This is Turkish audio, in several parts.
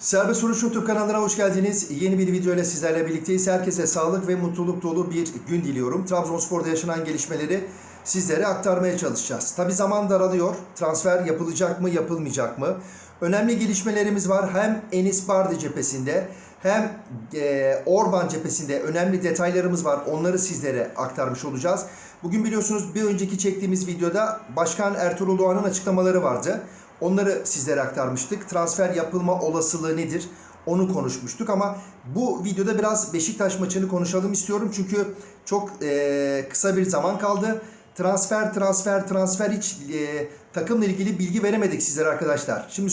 Serbest Vuruş YouTube kanalına hoş geldiniz. Yeni bir video ile sizlerle birlikteyiz. Herkese sağlık ve mutluluk dolu bir gün diliyorum. Trabzonspor'da yaşanan gelişmeleri sizlere aktarmaya çalışacağız. Tabi zaman daralıyor. Transfer yapılacak mı, yapılmayacak mı? Önemli gelişmelerimiz var. Hem Enis Bardi cephesinde hem e, Orban cephesinde önemli detaylarımız var. Onları sizlere aktarmış olacağız. Bugün biliyorsunuz bir önceki çektiğimiz videoda Başkan Ertuğrul Doğan'ın açıklamaları vardı. Onları sizlere aktarmıştık. Transfer yapılma olasılığı nedir? Onu konuşmuştuk ama bu videoda biraz Beşiktaş maçını konuşalım istiyorum. Çünkü çok e, kısa bir zaman kaldı. Transfer, transfer, transfer hiç e, takımla ilgili bilgi veremedik sizlere arkadaşlar. Şimdi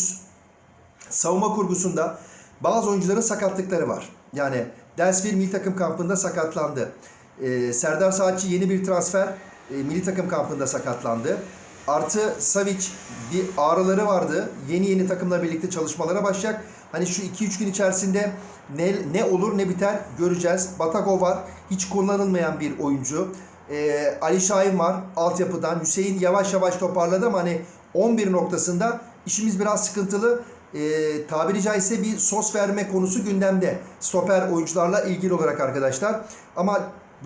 savunma kurgusunda bazı oyuncuların sakatlıkları var. Yani Delsville milli takım kampında sakatlandı. Ee, Serdar Saatçi yeni bir transfer e, milli takım kampında sakatlandı. Artı Savic bir ağrıları vardı. Yeni yeni takımla birlikte çalışmalara başlayacak. Hani şu 2-3 gün içerisinde ne, ne olur ne biter göreceğiz. Batagov var. Hiç kullanılmayan bir oyuncu. Ee, Ali Şahin var altyapıdan. Hüseyin yavaş yavaş toparladı ama hani 11 noktasında işimiz biraz sıkıntılı. Ee, tabiri caizse bir sos verme konusu gündemde. Stoper oyuncularla ilgili olarak arkadaşlar. Ama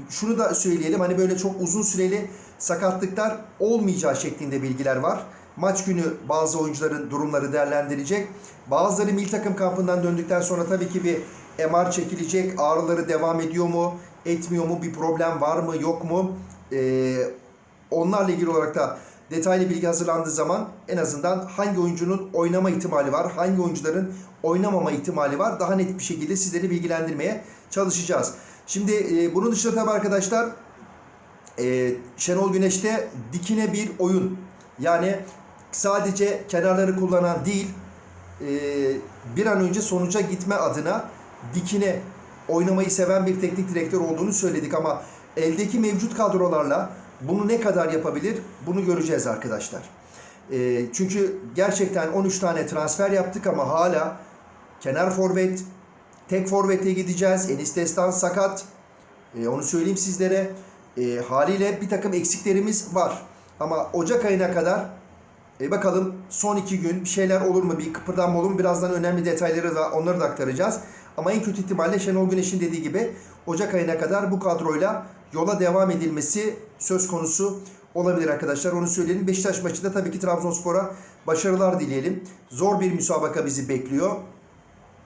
şunu da söyleyelim hani böyle çok uzun süreli sakatlıklar olmayacağı şeklinde bilgiler var. Maç günü bazı oyuncuların durumları değerlendirecek. Bazıları milli takım kampından döndükten sonra tabii ki bir MR çekilecek. Ağrıları devam ediyor mu, etmiyor mu, bir problem var mı, yok mu? Ee, onlarla ilgili olarak da detaylı bilgi hazırlandığı zaman en azından hangi oyuncunun oynama ihtimali var, hangi oyuncuların oynamama ihtimali var daha net bir şekilde sizleri bilgilendirmeye çalışacağız. Şimdi e, bunun dışında tabii arkadaşlar e, Şenol Güneş'te dikine bir oyun. Yani sadece kenarları kullanan değil e, bir an önce sonuca gitme adına dikine oynamayı seven bir teknik direktör olduğunu söyledik ama eldeki mevcut kadrolarla bunu ne kadar yapabilir bunu göreceğiz arkadaşlar. E, çünkü gerçekten 13 tane transfer yaptık ama hala kenar forvet, tek forvete gideceğiz. Enis Destan sakat. E, onu söyleyeyim sizlere. E, haliyle bir takım eksiklerimiz var. Ama Ocak ayına kadar e, bakalım son iki gün bir şeyler olur mu? Bir kıpırdanma olur mu? Birazdan önemli detayları da onları da aktaracağız. Ama en kötü ihtimalle Şenol Güneş'in dediği gibi Ocak ayına kadar bu kadroyla yola devam edilmesi söz konusu olabilir arkadaşlar. Onu söyleyelim. Beşiktaş maçında tabii ki Trabzonspor'a başarılar dileyelim. Zor bir müsabaka bizi bekliyor.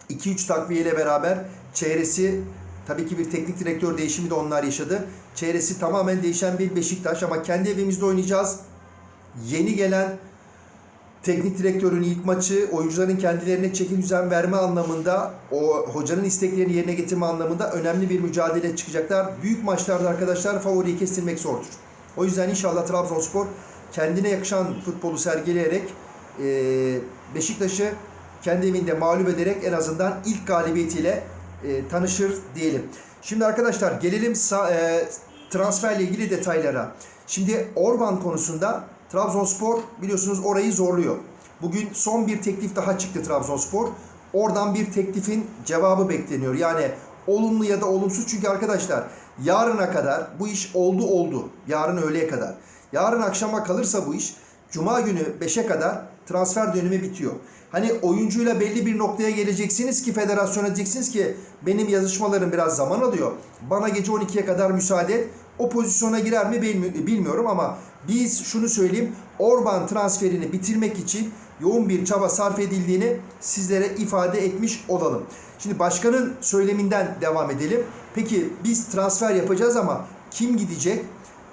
2-3 takviyeyle beraber çeyresi tabii ki bir teknik direktör değişimi de onlar yaşadı. Çeyresi tamamen değişen bir Beşiktaş ama kendi evimizde oynayacağız. Yeni gelen teknik direktörün ilk maçı oyuncuların kendilerine çeki düzen verme anlamında o hocanın isteklerini yerine getirme anlamında önemli bir mücadele çıkacaklar. Büyük maçlarda arkadaşlar favoriyi kestirmek zordur. O yüzden inşallah Trabzonspor kendine yakışan futbolu sergileyerek e, Beşiktaş'ı kendi evinde mağlup ederek en azından ilk galibiyetiyle e, tanışır diyelim. Şimdi arkadaşlar gelelim e, transferle ilgili detaylara. Şimdi Orban konusunda Trabzonspor biliyorsunuz orayı zorluyor. Bugün son bir teklif daha çıktı Trabzonspor. Oradan bir teklifin cevabı bekleniyor. Yani olumlu ya da olumsuz çünkü arkadaşlar yarına kadar bu iş oldu oldu. Yarın öğleye kadar. Yarın akşama kalırsa bu iş Cuma günü 5'e kadar transfer dönemi bitiyor. Hani oyuncuyla belli bir noktaya geleceksiniz ki federasyona diyeceksiniz ki benim yazışmalarım biraz zaman alıyor. Bana gece 12'ye kadar müsaade et. O pozisyona girer mi bilmi- bilmiyorum ama biz şunu söyleyeyim. Orban transferini bitirmek için yoğun bir çaba sarf edildiğini sizlere ifade etmiş olalım. Şimdi başkanın söyleminden devam edelim. Peki biz transfer yapacağız ama kim gidecek?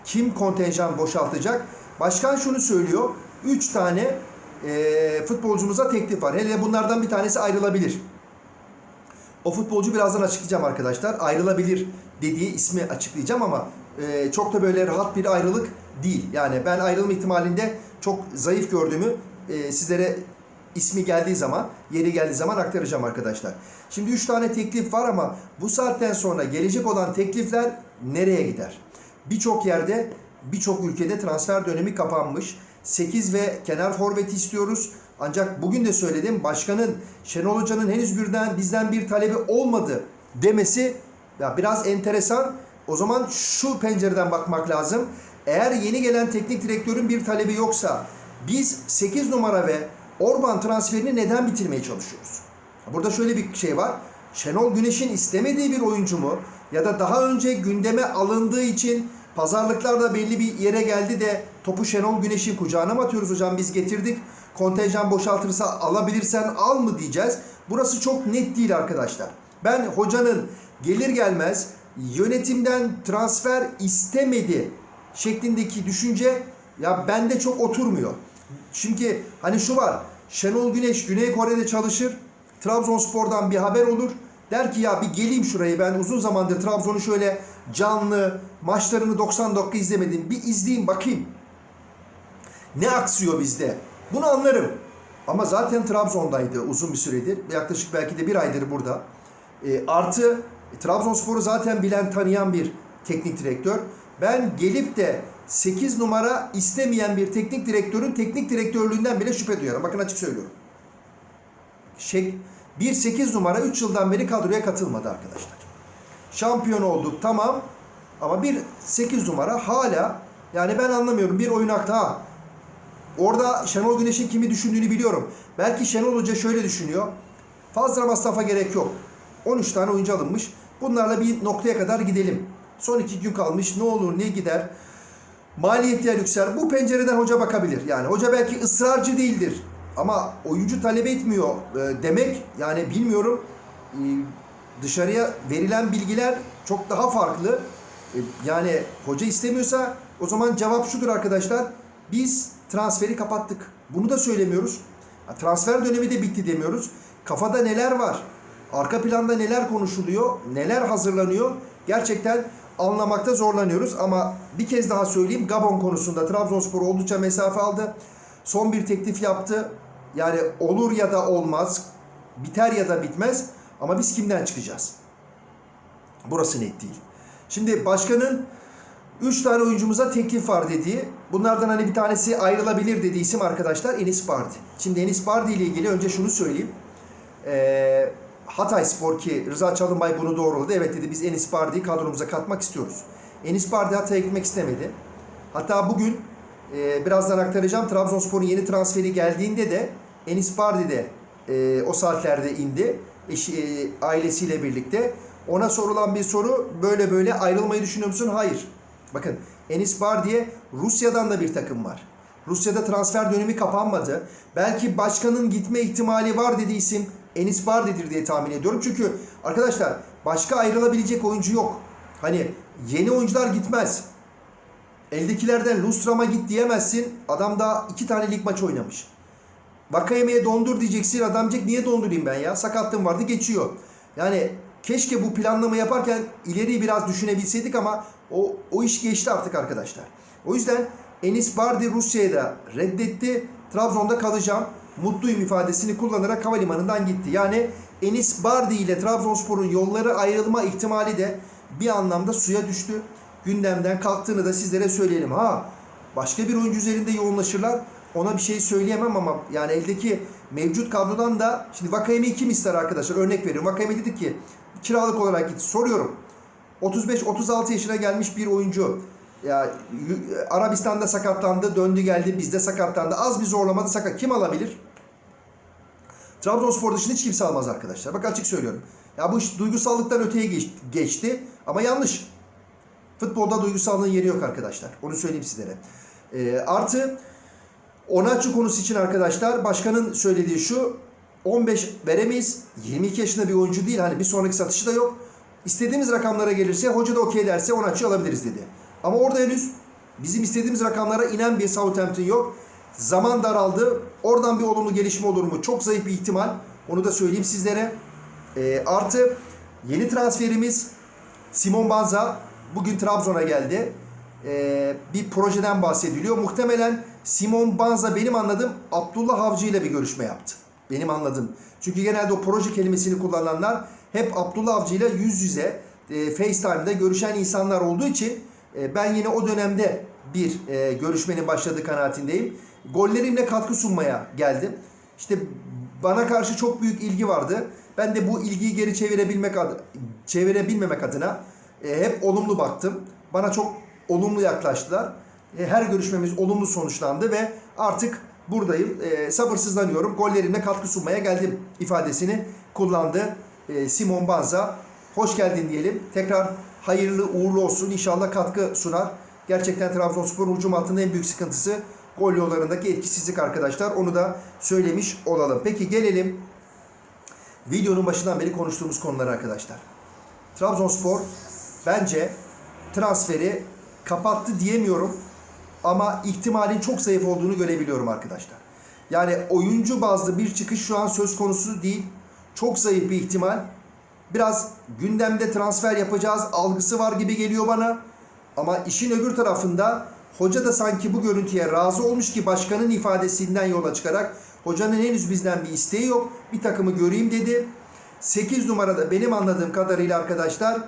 Kim kontenjan boşaltacak? Başkan şunu söylüyor. 3 tane e, futbolcumuza teklif var. Hele bunlardan bir tanesi ayrılabilir. O futbolcu birazdan açıklayacağım arkadaşlar. Ayrılabilir dediği ismi açıklayacağım ama e, çok da böyle rahat bir ayrılık değil. Yani ben ayrılma ihtimalinde çok zayıf gördüğümü e, sizlere ismi geldiği zaman, yeri geldiği zaman aktaracağım arkadaşlar. Şimdi 3 tane teklif var ama bu saatten sonra gelecek olan teklifler nereye gider? Birçok yerde, birçok ülkede transfer dönemi kapanmış. 8 ve kenar forveti istiyoruz. Ancak bugün de söyledim başkanın Şenol Hoca'nın henüz birden bizden bir talebi olmadı demesi ya biraz enteresan. O zaman şu pencereden bakmak lazım. Eğer yeni gelen teknik direktörün bir talebi yoksa biz 8 numara ve Orban transferini neden bitirmeye çalışıyoruz? Burada şöyle bir şey var. Şenol Güneş'in istemediği bir oyuncu mu? Ya da daha önce gündeme alındığı için pazarlıklarda belli bir yere geldi de topu Şenol Güneş'in kucağına mı atıyoruz hocam biz getirdik. Kontenjan boşaltırsa alabilirsen al mı diyeceğiz. Burası çok net değil arkadaşlar. Ben hocanın gelir gelmez yönetimden transfer istemedi şeklindeki düşünce ya bende çok oturmuyor. Çünkü hani şu var. Şenol Güneş Güney Kore'de çalışır. Trabzonspor'dan bir haber olur. Der ki ya bir geleyim şurayı ben uzun zamandır Trabzon'u şöyle canlı maçlarını 90 dakika izlemedim. Bir izleyeyim bakayım. Ne aksıyor bizde? Bunu anlarım. Ama zaten Trabzon'daydı uzun bir süredir. Yaklaşık belki de bir aydır burada. E, artı e, Trabzonspor'u zaten bilen tanıyan bir teknik direktör. Ben gelip de 8 numara istemeyen bir teknik direktörün teknik direktörlüğünden bile şüphe duyuyorum. Bakın açık söylüyorum. Şek 1-8 numara 3 yıldan beri kadroya katılmadı arkadaşlar. Şampiyon olduk tamam ama 1-8 numara hala yani ben anlamıyorum bir oyunak daha. Orada Şenol Güneş'in kimi düşündüğünü biliyorum. Belki Şenol Hoca şöyle düşünüyor. Fazla masrafa gerek yok. 13 tane oyuncu alınmış. Bunlarla bir noktaya kadar gidelim. Son iki gün kalmış. Ne olur ne gider. Maliyetler yükselir. Bu pencereden hoca bakabilir. Yani hoca belki ısrarcı değildir. Ama oyuncu talep etmiyor e, demek yani bilmiyorum e, dışarıya verilen bilgiler çok daha farklı. E, yani hoca istemiyorsa o zaman cevap şudur arkadaşlar. Biz transferi kapattık. Bunu da söylemiyoruz. Transfer dönemi de bitti demiyoruz. Kafada neler var? Arka planda neler konuşuluyor? Neler hazırlanıyor? Gerçekten anlamakta zorlanıyoruz ama bir kez daha söyleyeyim Gabon konusunda Trabzonspor oldukça mesafe aldı. Son bir teklif yaptı. Yani olur ya da olmaz. Biter ya da bitmez. Ama biz kimden çıkacağız? Burası net değil. Şimdi başkanın 3 tane oyuncumuza teklif var dediği. Bunlardan hani bir tanesi ayrılabilir dediği isim arkadaşlar Enis Bardi. Şimdi Enis Bardi ile ilgili önce şunu söyleyeyim. Ee, Hatay Spor ki Rıza Çalınbay bunu doğruladı. Evet dedi biz Enis Bardi'yi kadromuza katmak istiyoruz. Enis Bardi Hatay'a gitmek istemedi. Hatta bugün e, birazdan aktaracağım Trabzonspor'un yeni transferi geldiğinde de Enis Bardi de e, o saatlerde indi. Eşi, e, ailesiyle birlikte. Ona sorulan bir soru böyle böyle ayrılmayı düşünüyor musun? Hayır. Bakın Enis Bardi'ye Rusya'dan da bir takım var. Rusya'da transfer dönemi kapanmadı. Belki başkanın gitme ihtimali var dediği isim Enis Bardi'dir diye tahmin ediyorum. Çünkü arkadaşlar başka ayrılabilecek oyuncu yok. Hani yeni oyuncular gitmez. Eldekilerden Lustram'a git diyemezsin. Adam daha iki tane lig maçı oynamış. Vakayeme'ye dondur diyeceksin. Adam diyecek niye dondurayım ben ya? Sakatlığım vardı geçiyor. Yani keşke bu planlama yaparken ileriyi biraz düşünebilseydik ama o, o iş geçti artık arkadaşlar. O yüzden Enis Bardi Rusya'ya da reddetti. Trabzon'da kalacağım. Mutluyum ifadesini kullanarak havalimanından gitti. Yani Enis Bardi ile Trabzonspor'un yolları ayrılma ihtimali de bir anlamda suya düştü. Gündemden kalktığını da sizlere söyleyelim. Ha başka bir oyuncu üzerinde yoğunlaşırlar. Ona bir şey söyleyemem ama yani eldeki mevcut kadrodan da şimdi Vakayeme'yi kim ister arkadaşlar? Örnek veriyorum. Vakayeme dedi ki kiralık olarak git. Soruyorum. 35-36 yaşına gelmiş bir oyuncu. Ya Arabistan'da sakatlandı, döndü geldi, bizde sakatlandı. Az bir zorlamadı sakat. Kim alabilir? Trabzonspor dışında hiç kimse almaz arkadaşlar. Bak açık söylüyorum. Ya bu iş duygusallıktan öteye geç- geçti ama yanlış. Futbolda duygusallığın yeri yok arkadaşlar. Onu söyleyeyim sizlere. Ee, artı Onaçu konusu için arkadaşlar başkanın söylediği şu 15 veremeyiz. 22 yaşında bir oyuncu değil. Hani bir sonraki satışı da yok. İstediğimiz rakamlara gelirse hoca da okey derse Onaçu'yu alabiliriz dedi. Ama orada henüz bizim istediğimiz rakamlara inen bir Southampton yok. Zaman daraldı. Oradan bir olumlu gelişme olur mu? Çok zayıf bir ihtimal. Onu da söyleyeyim sizlere. Ee, artı yeni transferimiz Simon Banza bugün Trabzon'a geldi. Ee, bir projeden bahsediliyor. Muhtemelen Simon Banza benim anladığım Abdullah Avcı ile bir görüşme yaptı. Benim anladığım. Çünkü genelde o proje kelimesini kullananlar hep Abdullah Avcı ile yüz yüze e, FaceTime'da görüşen insanlar olduğu için e, ben yine o dönemde bir e, görüşmenin başladığı kanaatindeyim. Gollerimle katkı sunmaya geldim. İşte bana karşı çok büyük ilgi vardı. Ben de bu ilgiyi geri çevirebilmek ad- çevirebilmemek adına e, hep olumlu baktım. Bana çok olumlu yaklaştılar. E, her görüşmemiz olumlu sonuçlandı ve artık buradayım. E, sabırsızlanıyorum. Gollerimle katkı sunmaya geldim ifadesini kullandı e, Simon Banza. Hoş geldin diyelim. Tekrar hayırlı uğurlu olsun. İnşallah katkı sunar. Gerçekten Trabzonspor'un hücum hattının en büyük sıkıntısı gol yollarındaki etkisizlik arkadaşlar. Onu da söylemiş olalım. Peki gelelim videonun başından beri konuştuğumuz konulara arkadaşlar. Trabzonspor bence transferi kapattı diyemiyorum ama ihtimalin çok zayıf olduğunu görebiliyorum arkadaşlar. Yani oyuncu bazlı bir çıkış şu an söz konusu değil. Çok zayıf bir ihtimal. Biraz gündemde transfer yapacağız algısı var gibi geliyor bana. Ama işin öbür tarafında hoca da sanki bu görüntüye razı olmuş ki başkanın ifadesinden yola çıkarak hocanın henüz bizden bir isteği yok. Bir takımı göreyim dedi. 8 numarada benim anladığım kadarıyla arkadaşlar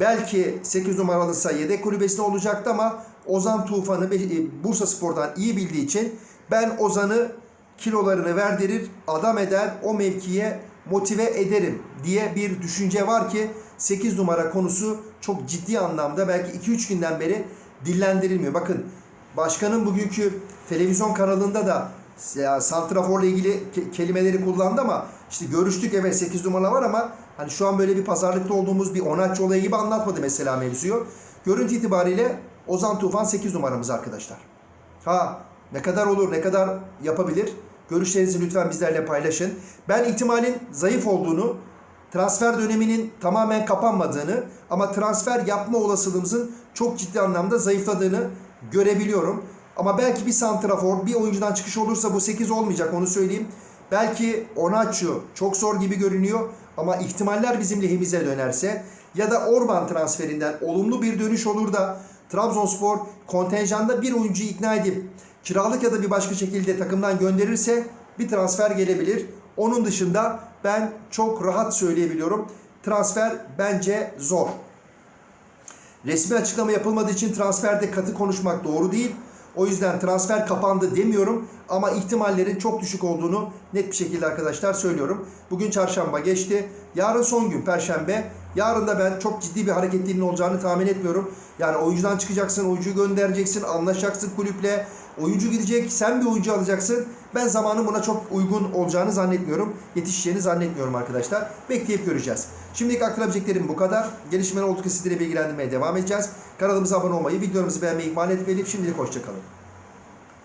belki 8 numaralısa yedek kulübesinde olacaktı ama Ozan Tufan'ı e, Bursa Spor'dan iyi bildiği için ben Ozan'ı kilolarını verdirir, adam eder, o mevkiye motive ederim diye bir düşünce var ki 8 numara konusu çok ciddi anlamda belki 2-3 günden beri dillendirilmiyor. Bakın başkanın bugünkü televizyon kanalında da ya santraforla ilgili ke- kelimeleri kullandı ama işte görüştük evet 8 numara var ama hani şu an böyle bir pazarlıkta olduğumuz bir onaç olayı gibi anlatmadı mesela mevzuyu. Görüntü itibariyle Ozan Tufan 8 numaramız arkadaşlar. Ha ne kadar olur, ne kadar yapabilir? Görüşlerinizi lütfen bizlerle paylaşın. Ben ihtimalin zayıf olduğunu, transfer döneminin tamamen kapanmadığını ama transfer yapma olasılığımızın çok ciddi anlamda zayıfladığını görebiliyorum. Ama belki bir santrafor, bir oyuncudan çıkış olursa bu 8 olmayacak onu söyleyeyim. Belki Onaçu çok zor gibi görünüyor ama ihtimaller bizim lehimize dönerse ya da Orban transferinden olumlu bir dönüş olur da Trabzonspor kontenjanda bir oyuncuyu ikna edip kiralık ya da bir başka şekilde takımdan gönderirse bir transfer gelebilir. Onun dışında ben çok rahat söyleyebiliyorum. Transfer bence zor. Resmi açıklama yapılmadığı için transferde katı konuşmak doğru değil. O yüzden transfer kapandı demiyorum ama ihtimallerin çok düşük olduğunu net bir şekilde arkadaşlar söylüyorum. Bugün çarşamba geçti. Yarın son gün perşembe. Yarın da ben çok ciddi bir hareketliliğin olacağını tahmin etmiyorum. Yani oyuncudan çıkacaksın, oyuncuyu göndereceksin, anlaşacaksın kulüple. Oyuncu gidecek, sen bir oyuncu alacaksın. Ben zamanın buna çok uygun olacağını zannetmiyorum. Yetişeceğini zannetmiyorum arkadaşlar. Bekleyip göreceğiz. Şimdilik aktarabileceklerim bu kadar. Gelişmeler oldukça sizleri bilgilendirmeye devam edeceğiz. Kanalımıza abone olmayı, videolarımızı beğenmeyi ihmal etmeyin. Şimdilik hoşçakalın.